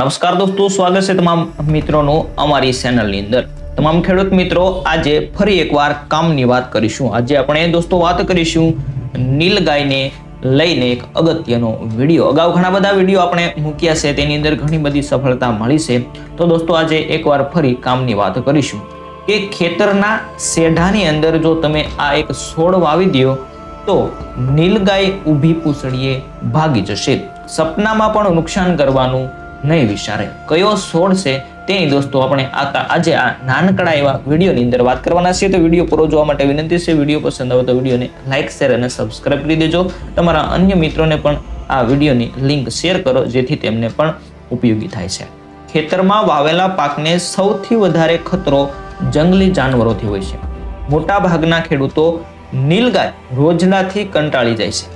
નમસ્કાર દોસ્તો, સ્વાગત છે તમામ મિત્રોનું અમારી ચેનલની અંદર. તમામ ખેડૂત મિત્રો, આજે ફરી એકવાર કામની વાત કરીશું. આજે આપણે દોસ્તો વાત કરીશું નીલગાયને લઈને એક અગત્યનો વીડિયો. અગાઉ ઘણા બધા વીડિયો આપણે મૂક્યા છે, તેની અંદર ઘણી બધી સફળતા મળી છે. તો દોસ્તો, આજે એકવાર ફરી કામની વાત કરીશું. કે ખેતરના શેઢાની અંદર જો તમે આ એક છોડ વાવી દો, તો નીલગાય ઊભી પૂંછડીએ ભાગી જશે. સપનામાં પણ નુકસાન કરવાનું નહીં વિચારે. કયો છોડ છે તેની દોસ્તો આપણે આ આજે આ નાનકડા એવા વિડીયોની અંદર વાત કરવાના છીએ. તો વીડિયો પૂરો જોવા માટે વિનંતી છે, વીડિયો પસંદ આવે તો વિડીયોને લાઇક શેર અને સબસ્ક્રાઇબ કરી દેજો. તમારા અન્ય મિત્રોને પણ આ વિડીયોની લિંક શેર કરો, જેથી તેમને પણ ઉપયોગી થાય છે. ખેતરમાં વાવેલા પાકને સૌથી વધારે ખતરો જંગલી જાનવરોથી હોય છે. મોટા ભાગના ખેડૂતો નીલગાય રોજનાથી કંટાળી જાય છે.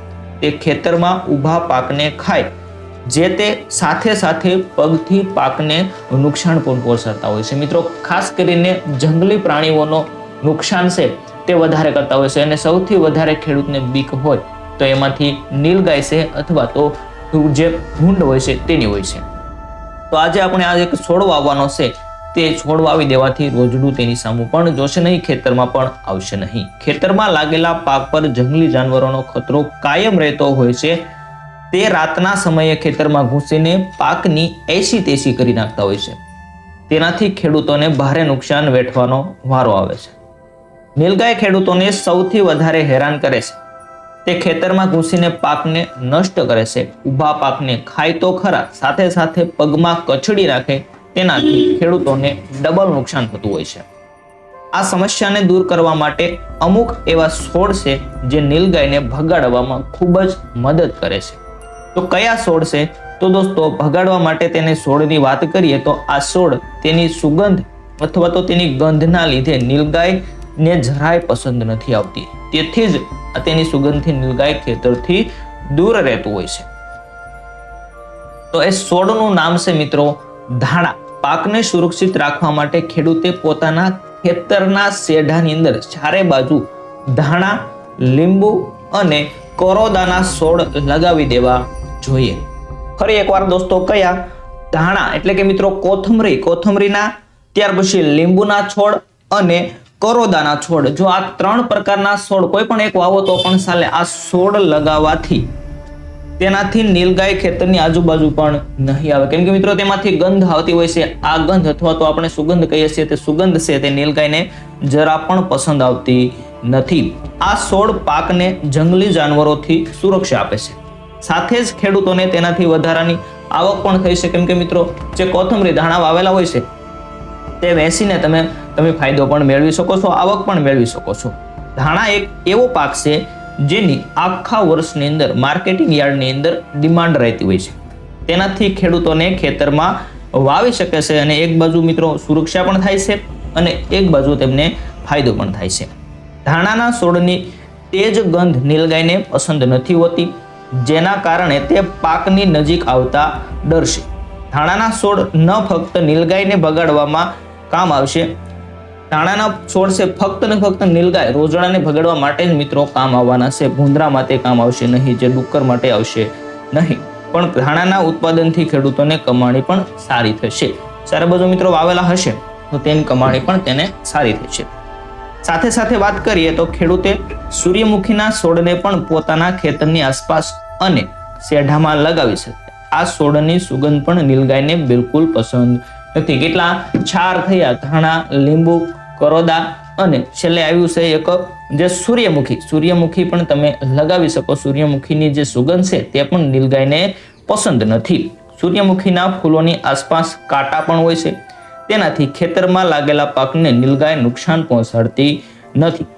તે ખેતરમાં ઊભા પાકને ખાય જે તે સાથે સાથે પગથી પાકને નુકસાન પણ પહોંચાડતા હોય છે. મિત્રો, ખાસ કરીને જંગલી પ્રાણીઓનો નુકસાન છે તે વધારે કરતા હોય છે અને સૌથી વધારે ખેડૂતને બીક હોય તો એમાંથી નીલગાય છે અથવા તો જે ભૂંડ હોય છે તેની હોય છે. તો આજે આપણે આ એક છોડ વાવવાનો છે તે છોડ વાવી દેવાથી રોજડું તેની સામું પણ જોશે નહીં, ખેતરમાં પણ આવશે નહીં. ખેતરમાં લાગેલા પાક પર જંગલી જાનવરોનો ખતરો કાયમ રહેતો હોય છે તે રાતના સમયે ખેતરમાં ઘૂસીને પાકની એસી તેસી કરી નાખતા હોય છે. તેનાથી ખેડૂતોને ભારે નુકસાન વેઠવાનો વારો આવે છે. નીલગાય ખેડૂતોને સૌથી વધારે હેરાન કરે છે. તે ખેતરમાં ઘૂસીને પાકને નષ્ટ કરે છે. ઊભા પાકને ખાય તો ખરા, સાથે સાથે પગમાં કચડી નાખે તેનાથી ખેડૂતોને ડબલ નુકસાન થતું હોય છે. આ સમસ્યાને દૂર કરવા માટે અમુક એવા છોડ છે જે નીલગાયને ભગાડવામાં ખૂબ જ મદદ કરે છે. તો કયા છોડ છે? તો દોસ્તો, ભગાડવા માટે તેને છોડની વાત કરીએ તો આ છોડ તેની સુગંધ અથવા તો તેની ગંધના લીધે નીલગાયને જરાય પસંદ નથી આવતી. તેથી જ તેની સુગંધથી નીલગાય ખેતરથી દૂર રહેતું હોય છે. તો એ છોડનું નામ છે મિત્રો ધાણા. પાકને સુરક્ષિત રાખવા માટે ખેડૂતે પોતાના ખેતરના શેઢાની અંદર ચારે બાજુ ધાણા, લીંબુ અને કોરોદાના છોડ લગાવી દેવા જોઈએ. ફરી એકવાર દોસ્તો કયા? ધાણા, એટલે કે મિત્રો કોથમરી. કોથમરીના ત્યાર પછી લીંબુના છોડ અને કરોદાના છોડ. જો આ ત્રણ પ્રકારના છોડ કોઈ પણ એક વાવો તો પણ ચાલે આ છોડ લગાવવાથી તેનાથી નીલગાય ખેતરની આજુબાજુ પણ નહીં આવે. કેમ કે મિત્રો તેમાંથી ગંધ આવતી હોય છે. આ ગંધ અથવા તો આપણે સુગંધ કહીએ છીએ તે સુગંધ છે. તે નીલગાયને જરા પણ પસંદ આવતી નથી. આ છોડ પાકને જંગલી જાનવરોથી સુરક્ષા આપે છે. સાથે જ ખેડૂતોને તેનાથી વધારાની આવક પણ થઈ છે. કેમ કે મિત્રો, જે કોથમરી ધાણા વાવેલા હોય છે, તે વેચીને તમે તમે ફાયદો પણ મેળવી શકો છો, આવક પણ મેળવી શકો છો. ધાણા એક એવો પાક છે, જેની આખા વર્ષની અંદર, માર્કેટિંગ યાર્ડની અંદર ડિમાન્ડ રહેતી હોય છે. તેનાથી ખેડૂતોને ખેતરમાં વાવી શકે છે અને એક બાજુ મિત્રો સુરક્ષા પણ થાય છે અને એક બાજુ તેમને ફાયદો પણ થાય છે. ધાણાના છોડની તેજ ગંધ નીલગાયને પસંદ નથી હોતી. જેના કારણે તે પાકની નજીક આવતા ડરશે. ધાણાના છોડ ન ફક્ત નીલગાયને બગાડવામાં કામ આવશે, ધાણાના છોડ છે ફક્ત ને ફક્ત નીલગાય રોજડાને ભગાડવા માટે જ મિત્રો કામ આવવાના છે. ભૂંદરા માટે કામ આવશે નહીં, જે ડુક્કર માટે આવશે નહીં. પણ ધાણાના ઉત્પાદનથી ખેડૂતોને કમાણી પણ સારી થશે. સારા બધું મિત્રો વાવેલા હશે, તો તેની કમાણી પણ તેને સારી થશે. સાથે સાથે વાત કરીએ તો ખેડૂતે સૂર્યમુખીના છોડને પણ પોતાના ખેતરની આસપાસ અને શેઢામાં લગાવી શકે આ છોડની સુગંધ પણ નીલગાયને બિલકુલ પસંદ નથી. કેટલા છાર થયા, ધાણા, લીંબુ, કરોદા અને છેલ્લે આવ્યું છે એક જે સૂર્યમુખી. સૂર્યમુખી પણ તમે લગાવી શકો. સૂર્યમુખીની જે સુગંધ છે તે પણ નીલગાયને પસંદ નથી. સૂર્યમુખીના ફૂલોની આસપાસ કાંટા પણ હોય છે. તેનાથી ખેતરમાં લાગેલા પાકને નીલગાય નુકસાન પહોંચાડતી નથી.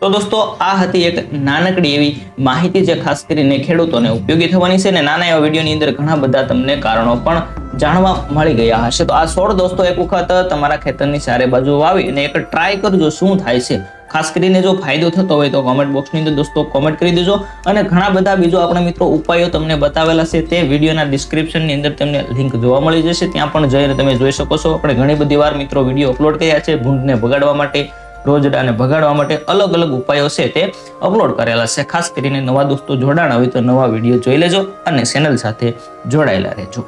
તો દોસ્તો, આ હતી એક નાનકડી એવી માહિતી જે ખાસ કરીને ખેડૂતોને ઉપયોગી થવાની છે અને નાના એવા વિડીયોની અંદર ઘણા બધા તમને કારણો પણ જાણવા મળી ગયા હશે. તો આ સોળ દોસ્તો એક વખત તમારા ખેતરની ચારે બાજુ વાવી અને એક ટ્રાય કરજો શું થાય છે. ખાસ કરીને જો ફાયદો થતો હોય તો કોમેન્ટ બોક્સની અંદર દોસ્તો કોમેન્ટ કરી દેજો. અને ઘણા બધા બીજો આપણા મિત્રો ઉપાયો તમને બતાવેલા છે તે વિડીયોના ડિસ્ક્રિપ્શનની અંદર તમને લિંક જોવા મળી જશે. ત્યાં પણ જઈને તમે જોઈ શકો છો. આપણે ઘણી બધી વાર મિત્રો વીડિયો અપલોડ કર્યા છે ભૂંડને ભગાડવા માટે, રોજડાને ભગાડવા માટે અલગ અલગ ઉપાયો છે તે અપલોડ કરેલા છે. ખાસ કરીને નવા દોસ્તો જોડાણ હોય તો નવા વીડિયો જોઈ લેજો અને ચેનલ સાથે જોડાયેલા રહેજો.